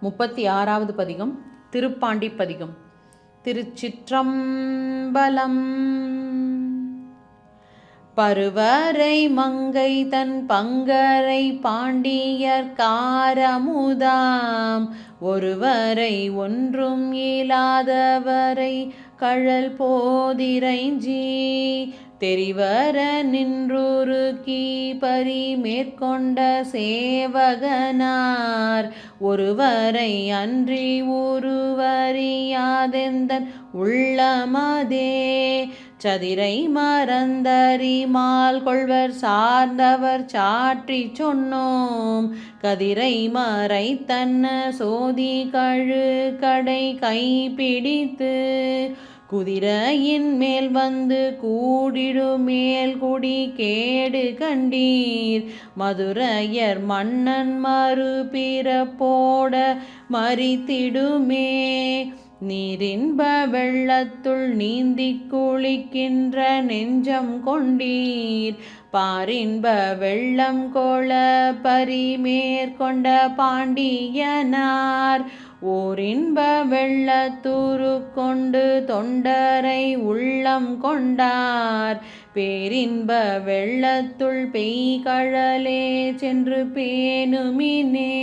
முப்பத்தி ஆறாவது பதிகம் திருப்பாண்டி பதிகம். திருச்சிற்றம்பலம். பருவரை மங்கை தன் பங்கரை பாண்டியர் காரமுதாம். ஒருவரை ஒன்றும் இயலாதவரை கழல் போதிரைஞ்சி தெரிவர நின்றுருக்கி பரி மேற்கொண்ட சேவகனார். ஒருவரை அன்றி உருவறியாதெந்தன் உள்ளமதே சதிரை மறந்தறிமால் கொள்வர் சார்ந்தவர் சாற்றி சொன்னோம். கதிரை மறை தன்ன சோதி கழு கடை கைப்பிடித்து குதிரையின் மேல் வந்து கூடிடு மேல் குடி கேடு கண்டீர். மதுரையர் மன்னன் மறு பிறப்போட மறித்திடுமே. நீரின்ப வெள்ளத்துள் நீந்தி குளிக்கின்ற நெஞ்சம் கொண்டீர். பாரின்ப வெள்ளம் கொள பரிமேற்கொண்ட பாண்டியனார். ஓரின்ப வெள்ளத்தூரு கொண்டு தொண்டரை உள்ளம் கொண்டார். பேரின்ப வெள்ளத்துள் பெய்கழலே சென்று பேணுமினே.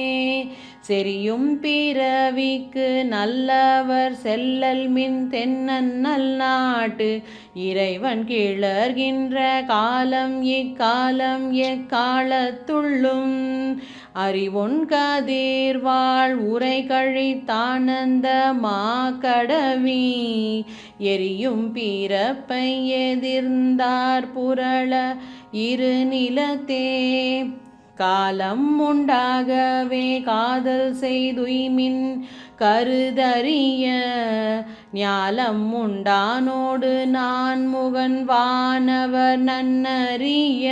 செரியும் பிறவிக்கு நல்லவர் செல்லல் மின் தென்னன் நல்நாட்டு இறைவன் கிளர்கின்ற காலம் இக்காலம் எக்காலத்துள்ளும். அறிவொன் கதிர்வாழ் உரை கழித்தானந்த மாக்கடவி எரியும் பிறப்பை எதிர்ந்தார் புரள இரு நிலத்தே. காலம் உண்டாகவே காதல் செய்துய்மின் கருதறிய ஞாலம் உண்டானோடு நான் முகன் வானவர் நன்னறிய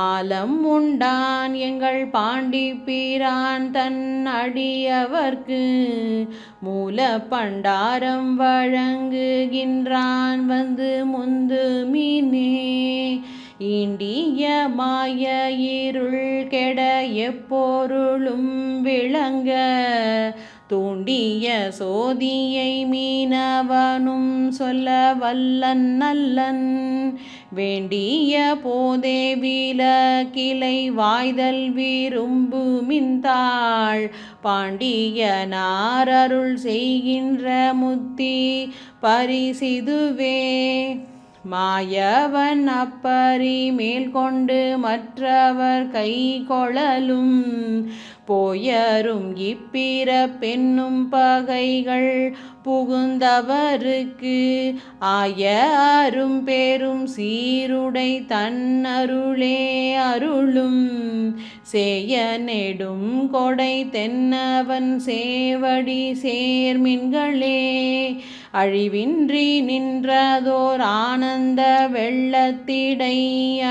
ஆலம் உண்டான் எங்கள் பாண்டி பீரான் தன் அடியவர்க்கு மூல பண்டாரம் வழங்குகின்றான் வந்து முந்து மாய இருள் கெட எப்பொருளும் விளங்க தூண்டிய சோதியை மீனவனும் சொல்ல வல்லன் நல்லன். வேண்டிய போதே விலக்கிளை வாய்தல் விரும்பு மின்தாள். பாண்டிய நாரருள் செய்கின்ற முத்தி பரிசிதுவே. மாயவன் அப்பரி மேல் கொண்டு மற்றவர் கை கொழலும் போயரும் இப்பிற பெண்ணும் பகைகள் புகுந்தவருக்கு ஆய அரும் பேரும் சீருடை தன்னருளே அருளும். சேய நெடும் கொடை தென்னவன் சேவடி சேர்மின்களே. அழிவின்றி நின்றதோர் ஆனந்த வெள்ளத்திடை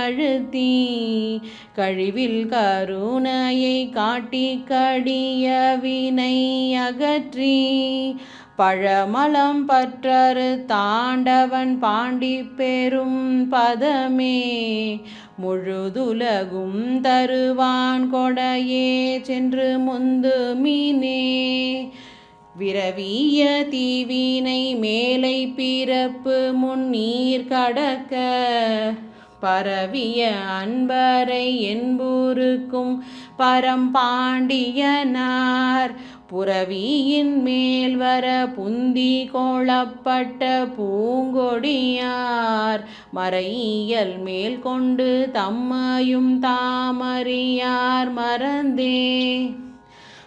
அழுத்தி கழிவில் கருணையை காட்டி கடிய வினை அகற்றி பழமலம் பற்றறு தாண்டவன் பாண்டி பெரும் பதமே. முழுதுலகும் தருவான் கொடையே சென்று முந்து மீனே. விரவிய தீவினை மேலை பிறப்பு முன்னீர் கடக்க. பரவிய அன்பரை என்பூருக்கும் பரம்பாண்டியனார் புறவியின் மேல் வர புந்தி கோளப்பட்ட பூங்கொடியார் மறையியல் மேல் கொண்டு தம்மையும் தாமறியார் மறந்தே.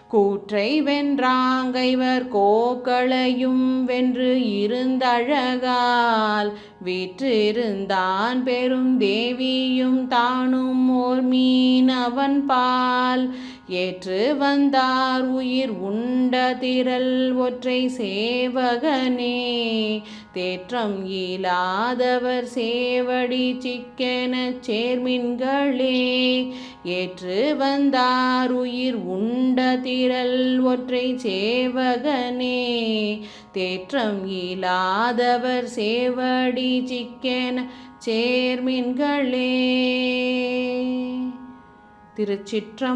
கூற்றை வென்றாங்கைவர் கோக்களையும் வென்று இருந்தழகால் வீற்றிருந்தான் பெரும் தேவியும் தானும் ஓர் மீன் அவன் பால். ஏற்று வந்தார் உயிர் உண்ட திரள் ஒற்றை சேவகனே. தேற்றம் இயலாதவர் சேவடி சிக்கெனச் சேர்மின்களே. ஏற்று வந்தார் உயிர் உண்ட திரள் ஒற்றை சேவகனே. தேற்றம் இயலாதவர் சேவடி சிக்கென சேர்மின்களே. திருச்சிற்றம்பலம்.